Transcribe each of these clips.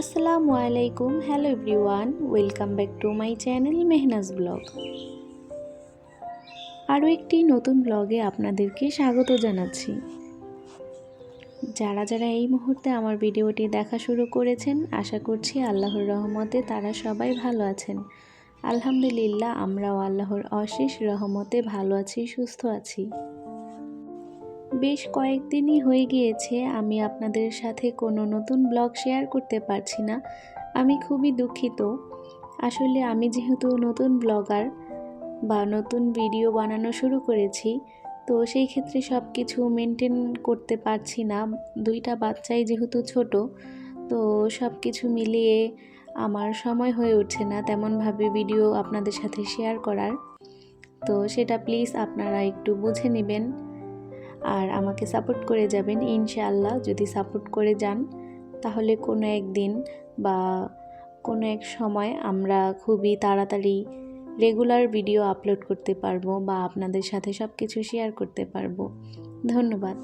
আসসালামু আলাইকুম, hello everyone, welcome back to my channel Mehnaz vlog. আরও একটি নতুন ব্লগে আপনাদেরকে স্বাগত জানাচ্ছি। যারা যারা এই মুহূর্তে আমার ভিডিওটি দেখা শুরু করেছেন, আশা করছি আল্লাহর রহমতে তারা সবাই ভালো আছেন। আলহামদুলিল্লাহ, আমরাও আল্লাহর অশেষ রহমতে ভালো আছি, সুস্থ আছি। বেশ কয়েকদিনই হয়ে গিয়েছে, আমি আপনাদের সাথে কোনো নতুন ব্লগ শেয়ার করতে পারছি না। আমি খুবই দুঃখিত। আসলে আমি যেহেতু নতুন ব্লগার বা নতুন ভিডিও বানানো শুরু করেছি, তো সেই ক্ষেত্রে সব কিছু মেনটেন করতে পারছি না। দুইটা বাচ্চাই যেহেতু ছোট, তো সব কিছু মিলিয়ে আমার সময় হয়ে উঠছে না তেমনভাবে ভিডিও আপনাদের সাথে শেয়ার করার। তো সেটা প্লিজ আপনারা একটু বুঝে নেবেন। আর আমাকে সাপোর্ট করে যাবেন, ইনশাআল্লাহ। যদি সাপোর্ট করে যান, তাহলে কোনো একদিন বা কোনো এক সময় আমরা খুবই তাড়াতাড়ি রেগুলার ভিডিও আপলোড করতে পারব বা আপনাদের সাথে সব কিছু শেয়ার করতে পারব। ধন্যবাদ।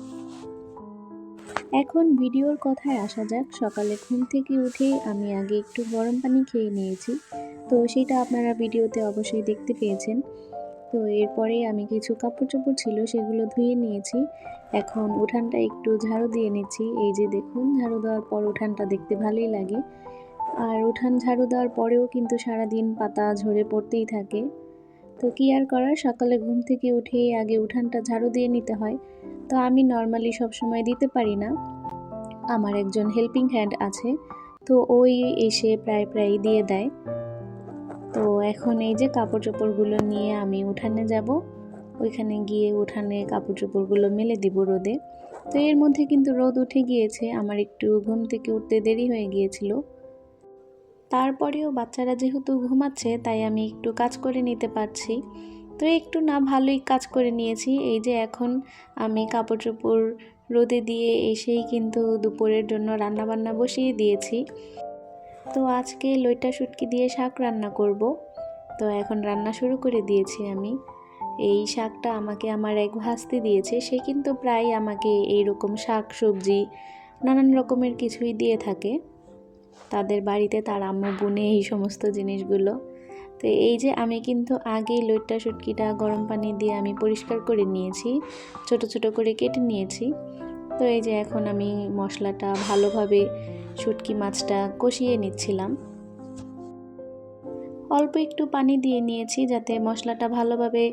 এখন ভিডিওর কথায় আসা যাক। সকালে ঘুম থেকে উঠে আমি আগে একটু গরম পানি খেয়ে নিয়েছি। তো সেটা আপনারা ভিডিওতে অবশ্যই দেখতে পেয়েছেন। তো এরপরে আমি কিছু কাপড় চোপড় ছিল সেগুলো ধুয়ে নিয়েছি। এখন উঠানটা একটু ঝাড়ু দিয়ে নিচ্ছি। এই যে দেখুন, ঝাড়ু দেওয়ার পর উঠানটা দেখতে ভালোই লাগে। আর উঠান ঝাড়ু দেওয়ার পরেও কিন্তু সারাদিন পাতা ঝরে পড়তেই থাকে। তো কি আর করার, সকালে ঘুম থেকে উঠেই আগে উঠানটা ঝাড়ু দিয়ে নিতে হয়। তো আমি নর্মালি সবসময় দিতে পারি না। আমার একজন হেল্পিং হ্যান্ড আছে, তো ওই এসে প্রায় প্রায় দিয়ে দেয়। তো এখন এই যে কাপড় চোপড়গুলো নিয়ে আমি উঠানে যাব, ওইখানে গিয়ে উঠানে কাপড় চোপড়গুলো মেলে দিব রোদে। তো এর মধ্যে কিন্তু রোদ উঠে গিয়েছে, আমার একটু ঘুম থেকে উঠতে দেরি হয়ে গিয়েছিল। তারপরেও বাচ্চারা যেহেতু ঘুমাচ্ছে, তাই আমি একটু কাজ করে নিতে পারছি। তো একটু না ভালোই কাজ করে নিয়েছি, এই যে এখন আমি কাপড় চোপড় রোদে দিয়ে এসেই কিন্তু দুপুরের জন্য রান্নাবান্না বসিয়ে দিয়েছি। তো আজকে লইটা শুটকি দিয়ে শাক রান্না করব। তো এখন রান্না শুরু করে দিয়েছি আমি। এই শাকটা আমাকে আমার এক ভাস্তি দিয়েছে। সে কিন্তু প্রায় আমাকে এই রকম শাক, সবজি, নানান রকমের কিছুই দিয়ে থাকে। তাদের বাড়িতে তার আম্মু, বুনে এই সমস্ত জিনিসগুলো। তো এই যে আমি কিন্তু আগেই লইট্টা শুটকিটা গরম পানি দিয়ে আমি পরিষ্কার করে নিয়েছি, ছোট ছোট করে কেটে নিয়েছি। তো এই যে এখন আমি মশলাটা ভালোভাবে শুটকি মাছটা কষিয়ে নিচ্ছিলাম। অল্প একটু পানি দিয়ে নিয়েছি যাতে মশলাটা ভালোভাবে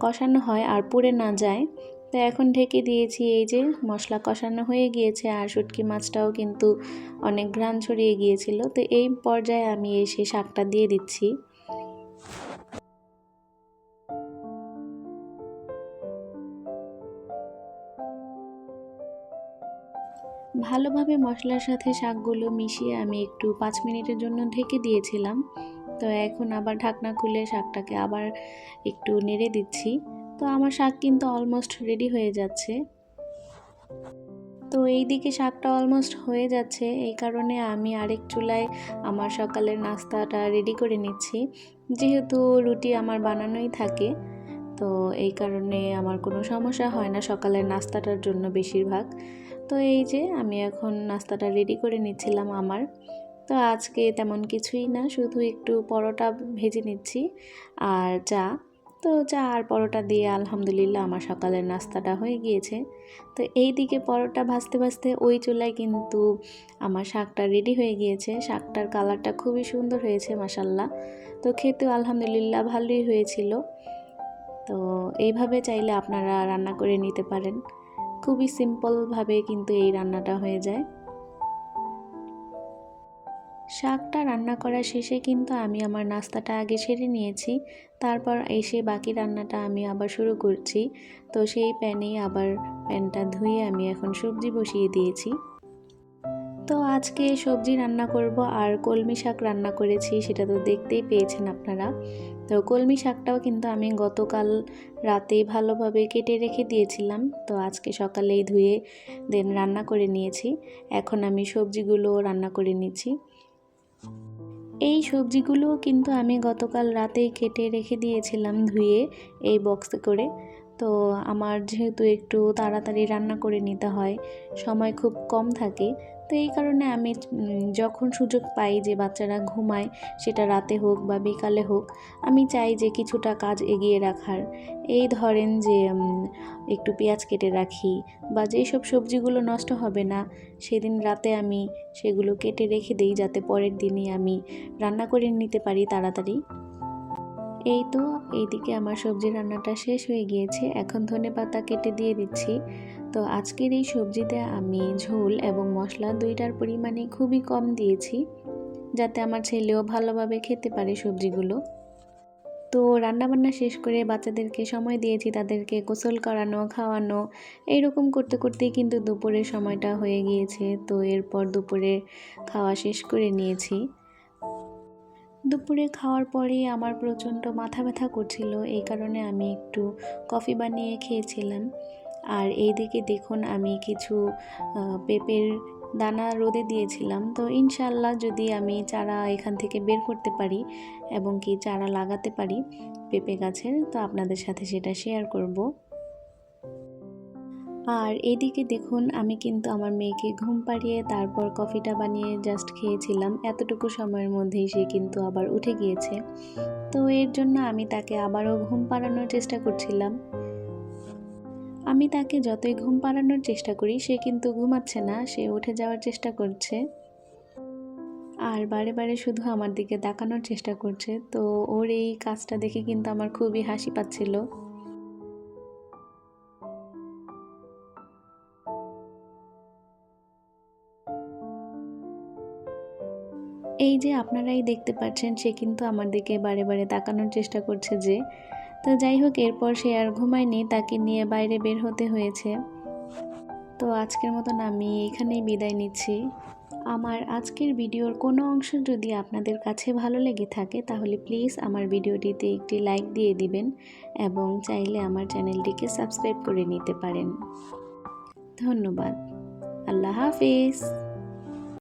কষানো হয় আর পুড়ে না যায়। তো এখন ঢেকে দিয়েছি এই যে মশলা কষানো হয়ে গিয়েছে আর শুটকি মাছটাও কিন্তু অনেক ঘ্রাণ ছড়িয়ে গিয়েছিল। তো এই পর্যায়ে আমি এসে শাকটা দিয়ে দিচ্ছি। ভালোভাবে মশলার সাথে শাকগুলো মিশিয়ে আমি একটু পাঁচ মিনিটের জন্য ঢেকে দিয়েছিলাম। তো এখন আবার ঢাকনা খুলে শাকটাকে আবার একটু নেড়ে দিচ্ছি। তো আমার শাক কিন্তু অলমোস্ট রেডি হয়ে যাচ্ছে। তো এই দিকে শাকটা অলমোস্ট হয়ে যাচ্ছে। এই কারণে আমি আরেক চুলায় আমার সকালের নাস্তাটা রেডি করে নিচ্ছি। যেহেতু রুটি আমার বানানোই থাকে, তো এই কারণে আমার কোনো সমস্যা হয় না সকালের নাস্তাটার জন্য বেশিরভাগ। তো এই যে আমি এখন নাস্তাটা রেডি করে নিচ্ছিলাম আমার। তো আজকে তেমন কিছুই না, শুধু একটু পরোটা ভেজে নিচ্ছি আর চা। তো চা আর পরোটা দিয়ে আলহামদুলিল্লাহ আমার সকালের নাস্তাটা হয়ে গিয়েছে। তো এই দিকে পরোটা ভাজতে ভাজতে ওই চুলায় কিন্তু আমার শাকটা রেডি হয়ে গিয়েছে। শাকটার কালারটা খুবই সুন্দর হয়েছে মাসাল্লাহ তো খেতেও আলহামদুলিল্লাহ ভালোই হয়েছিল। তো এইভাবে চাইলে আপনারা রান্না করে নিতে পারেন। খুবই সিম্পলভাবে কিন্তু এই রান্নাটা হয়ে যায়। শাকটা রান্না করার শেষে কিন্তু আমি আমার নাস্তাটা আগে সেরে নিয়েছি। তারপর এসে বাকি রান্নাটা আমি আবার শুরু করছি। তো সেই প্যানেই আবার প্যানটা ধুয়ে আমি এখন সবজি বসিয়ে দিয়েছি। তো আজকে সবজি রান্না করব আর কলমি শাক রান্না করেছি সেটা তো দেখতেই পেয়েছেন আপনারা। তো কলমি শাকটাও কিন্তু আমি গতকাল রাতে ভালোভাবে কেটে রেখে দিয়েছিলাম। তো আজকে সকালেই ধুয়ে দেন রান্না করে নিয়েছি। এখন আমি সবজিগুলো রান্না করে নিচ্ছি। এই সবজিগুলো কিন্তু আমি গতকাল রাতেই কেটে রেখে দিয়েছিলাম ধুয়ে এই বক্সে করে। তো আমার যেহেতু একটু তাড়াতাড়ি রান্না করে নিতে হয়, সময় খুব কম থাকে তো এই কারণে আমি যখন সুযোগ পাই যে বাচ্চারা ঘুমায়, সেটা রাতে হোক বা বিকালে হোক, আমি চাই যে কিছুটা কাজ এগিয়ে রাখার। এই ধরেন যে একটু পেঁয়াজ কেটে রাখি বা যেই সব সবজিগুলো নষ্ট হবে না, সেদিন রাতে আমি সেগুলো কেটে রেখে দিই যাতে পরের দিনই আমি রান্না করে নিতে পারি তাড়াতাড়ি। এই তো, এইদিকে আমার সবজি রান্নাটা শেষ হয়ে গিয়েছে। এখন ধনে পাতা কেটে দিয়ে দিচ্ছি। তো আজকের এই সবজিতে আমি ঝোল এবং মশলা দুইটার পরিমাণে খুবই কম দিয়েছি, যাতে আমার ছেলেও ভালোভাবে খেতে পারে সবজিগুলো। তো রান্নাবান্না শেষ করে বাচ্চাদেরকে সময় দিয়েছি তাদেরকে গোসল করানো, খাওয়ানো, এইরকম করতে করতেই কিন্তু দুপুরের সময়টা হয়ে গিয়েছে। তো এরপর দুপুরে খাওয়া শেষ করে নিয়েছি। দুপুরে খাওয়ার পরেই আমার প্রচণ্ড মাথা ব্যথা করছিল, এই কারণে আমি একটু কফি বানিয়ে খেয়েছিলাম। আর এইদিকে দেখুন আমি কিছু পেঁপের দানা রোদে দিয়েছিলাম। তো ইনশাল্লাহ যদি আমি চারা এখান থেকে বের করতে পারি এবং কি চারা লাগাতে পারি পেঁপে গাছের, তো আপনাদের সাথে সেটা শেয়ার করব। আর এদিকে দেখুন আমি কিন্তু আমার মেয়েকে ঘুম পাড়িয়ে তারপর কফিটা বানিয়ে জাস্ট খেয়েছিলাম। এতটুকু সময়ের মধ্যেই সে কিন্তু আবার উঠে গিয়েছে। তো এর জন্য আমি তাকে আবারও ঘুম পাড়ানোর চেষ্টা করছিলাম। আমি তাকে যতই ঘুম পাড়ানোর চেষ্টা করি, সে কিন্তু ঘুমাচ্ছে না, সে উঠে যাওয়ার চেষ্টা করছে। আর বারে বারে শুধু আমার দিকে তাকানোর চেষ্টা করছে, তো ওর এই কাজটা দেখে কিন্তু আমার খুবই হাসি পাচ্ছিল। এই যে আপনারাই দেখতে পাচ্ছেন, সে কিন্তু আমার দিকে বারে বারে তাকানোর চেষ্টা করছে যে তো যাই হোক, এরপর সে আর ঘুমায়নি, তাকে নিয়ে বাইরে বের হতে হয়েছে। তো আজকের মতন আমি এখানেই বিদায় নিচ্ছি। আমার আজকের ভিডিওর কোনো অংশ যদি আপনাদের কাছে ভালো লেগে থাকে, তাহলে প্লিজ আমার ভিডিওটিতে একটি লাইক দিয়ে দিবেন এবং চাইলে আমার চ্যানেলটিকে সাবস্ক্রাইব করে নিতে পারেন। ধন্যবাদ। আল্লাহ হাফিজ।